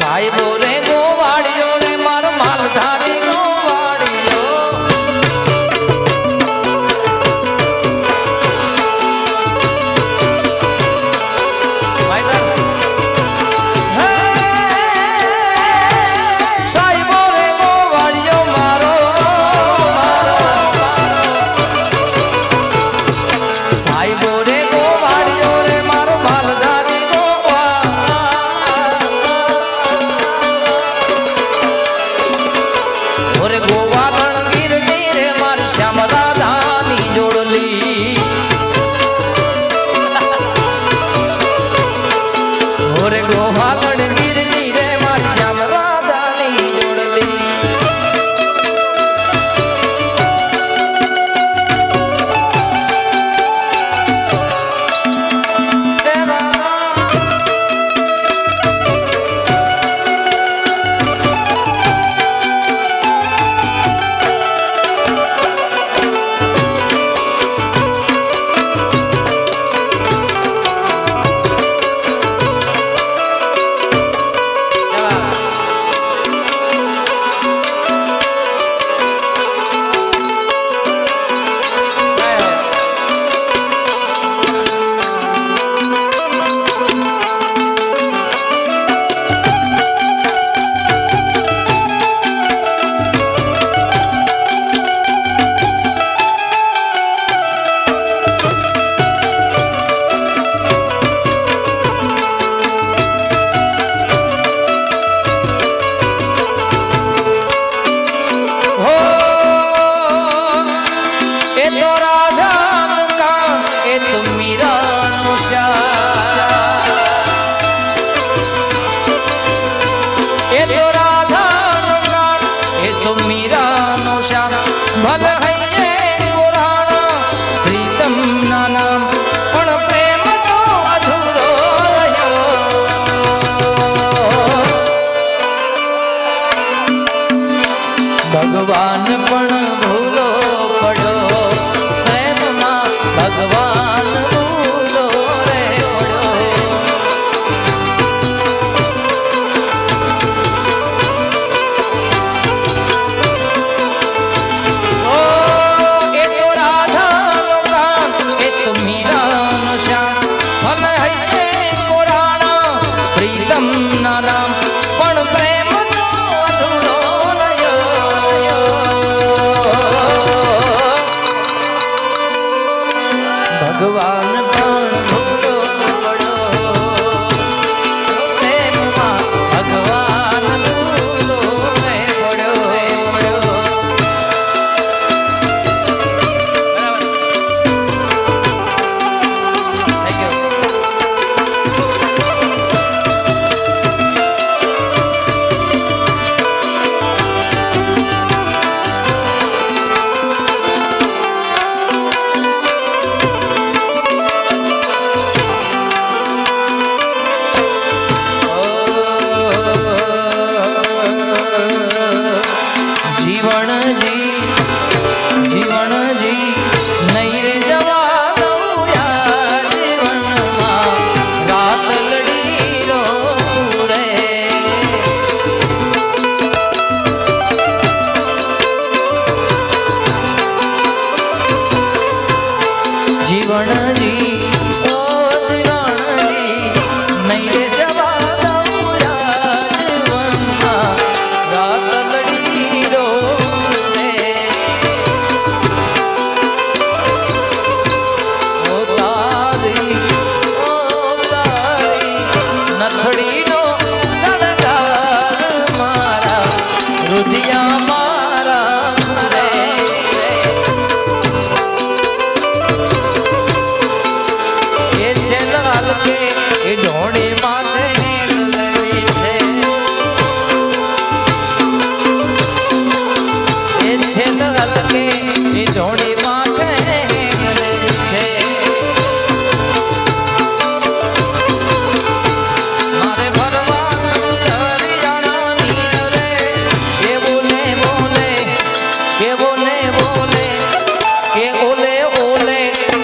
সাইবরে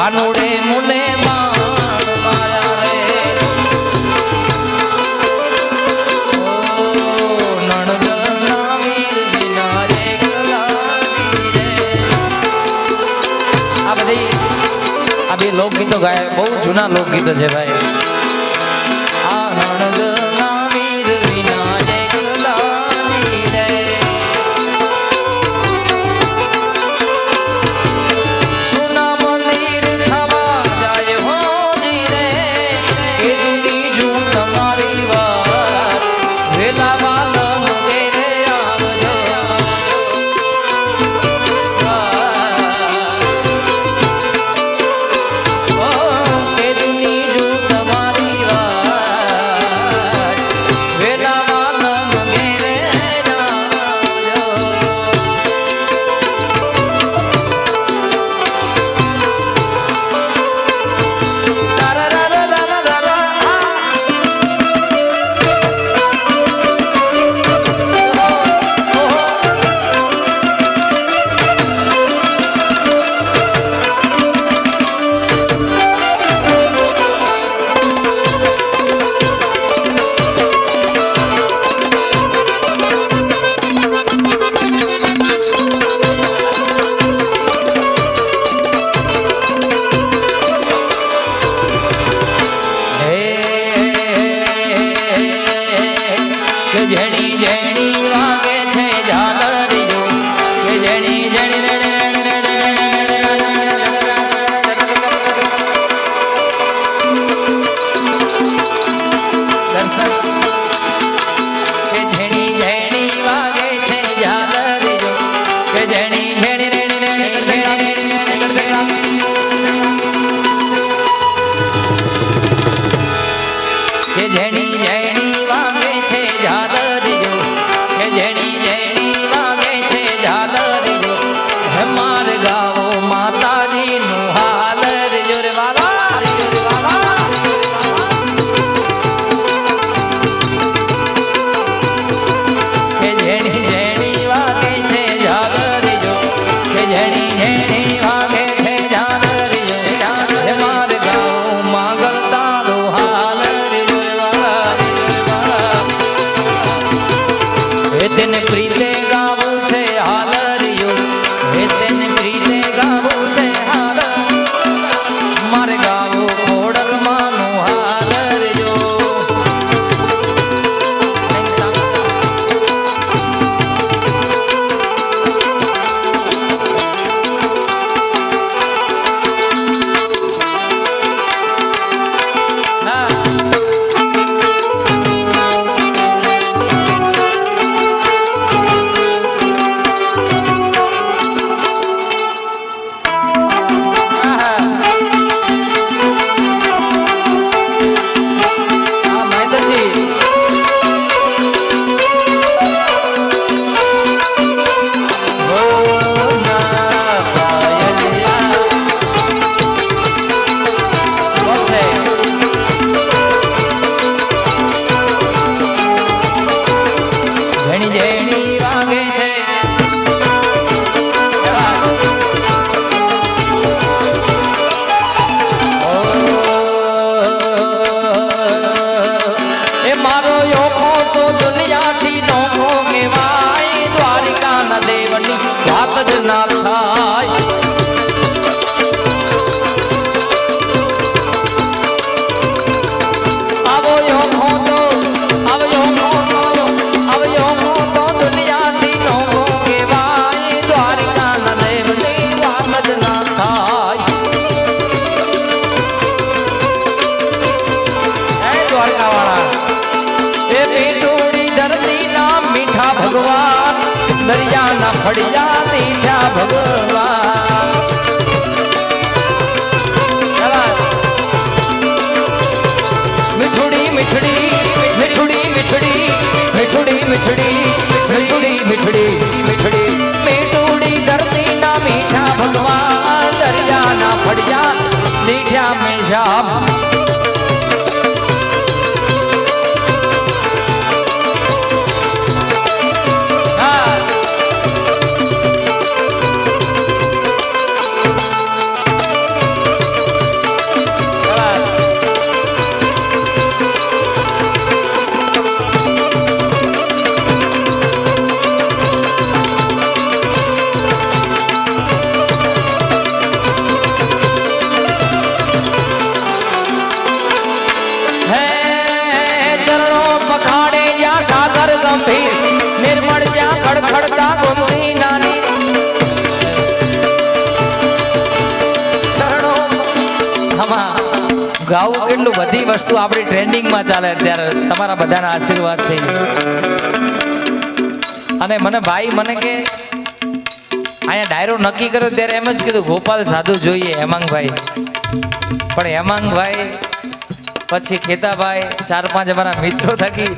કાનુડે મુને માણ મારા આ બધી આ બે લોકગીતો ગાય, બહુ જૂના લોકગીતો છે ભાઈ. મીઠુડી મીઠડી. ગંભીર, નિર્મળ જ્યાં ખડખડતા ગોમતી નાની. ગાવું કેટલું બધી વસ્તુ આપણી ટ્રેન્ડિંગમાં ચાલે અત્યારે, તમારા બધાના આશીર્વાદથી. અને મને ભાઈ, મને કે, અહીંયા ડાયરો નક્કી કર્યો ત્યારે એમ જ કીધું, ગોપાલ સાધુ જોઈએ, હેમાંગભાઈ. પણ હેમાંગભાઈ પછી ખેતાભાઈ ચાર પાંચ અમારા મિત્રો થકી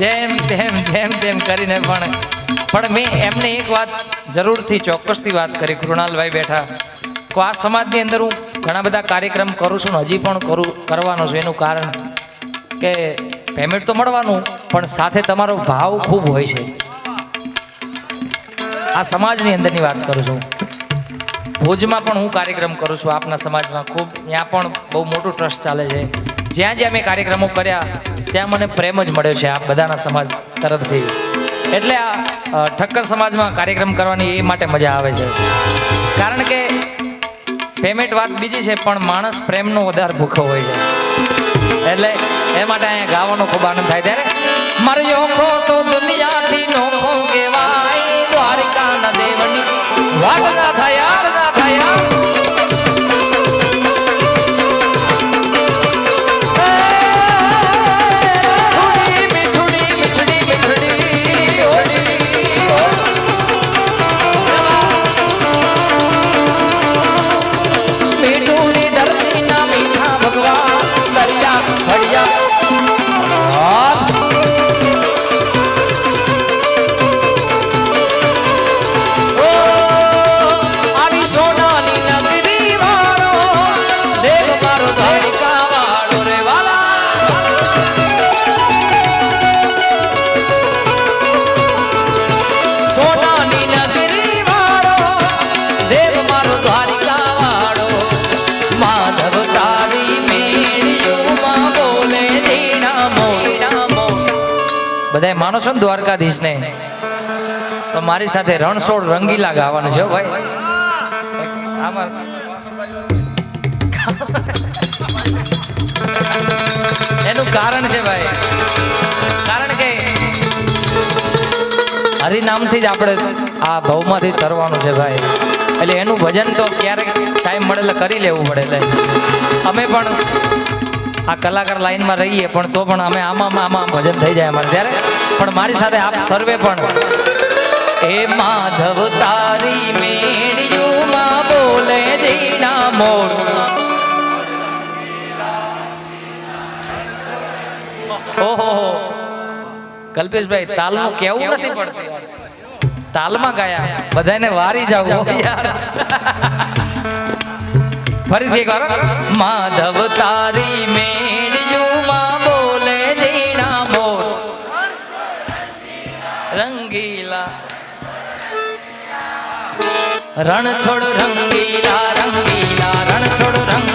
જેમ તેમ જેમ તેમ કરીને પણ પણ મેં એમને એક વાત જરૂરથી, ચોક્કસથી વાત કરી. કૃણાલભાઈ બેઠા. તો આ સમાજની અંદર હું ઘણા બધા કાર્યક્રમ કરું છું હજી પણ કરું, કરવાનો છું. એનું કારણ કે પેમેન્ટ તો મળવાનું, પણ સાથે તમારો ભાવ ખૂબ હોય છે. આ સમાજની અંદરની વાત કરું છું. ભુજમાં પણ હું કાર્યક્રમ કરું છું. આપના સમાજમાં ખૂબ, ત્યાં પણ બહુ મોટું ટ્રસ્ટ ચાલે છે. જ્યાં જ્યાં મેં કાર્યક્રમો કર્યા, ત્યાં મને પ્રેમ જ મળ્યો છે આ બધાના સમાજ તરફથી. એટલે આ ઠક્કર સમાજમાં કાર્યક્રમ કરવાની એ માટે મજા આવે છે. કારણ કે પેમેન્ટ વાત બીજી છે, પણ માણસ પ્રેમનો વધારે ભૂખો હોય છે. એટલે એ માટે અહીંયા ગાવાનો ખૂબ આનંદ થાય. ત્યારે મારો યોખો તો દુનિયાથી નોખો કહેવાય, દ્વારિકાના દેવની વાટ બધાય માનો છો ને દ્વારકાધીશને? તો મારી સાથે રણછોડ રંગીલા ગાવાનું છે ભાઈ. એનું કારણ છે ભાઈ. કારણ કે હરિનામથી જ આપણે આ ભવમાંથી તરવાનું છે ભાઈ. એટલે એનું ભજન તો ક્યારેક ટાઈમ મળે એટલે કરી લેવું પડે એટલે અમે પણ આ કલાકાર લાઈનમાં રહીએ, પણ તો પણ અમે આમાં આમાં ભજન થઈ જાય અમારે ત્યારે. પણ મારી સાથે આપ સર્વે પણ. એ માધવ તારી મેળિયુમાં બોલે દીના મોર. ઓહો કલ્પેશભાઈ, તાલનું કેવું નથી પડતું. તાલમાં ગયા. બધાને વારી જાવ યાર ફરીથી કરો માધવ તારી મેળીઓમાં રણ છોડ રંગીલા રંગીલા રણ છોડ રંગ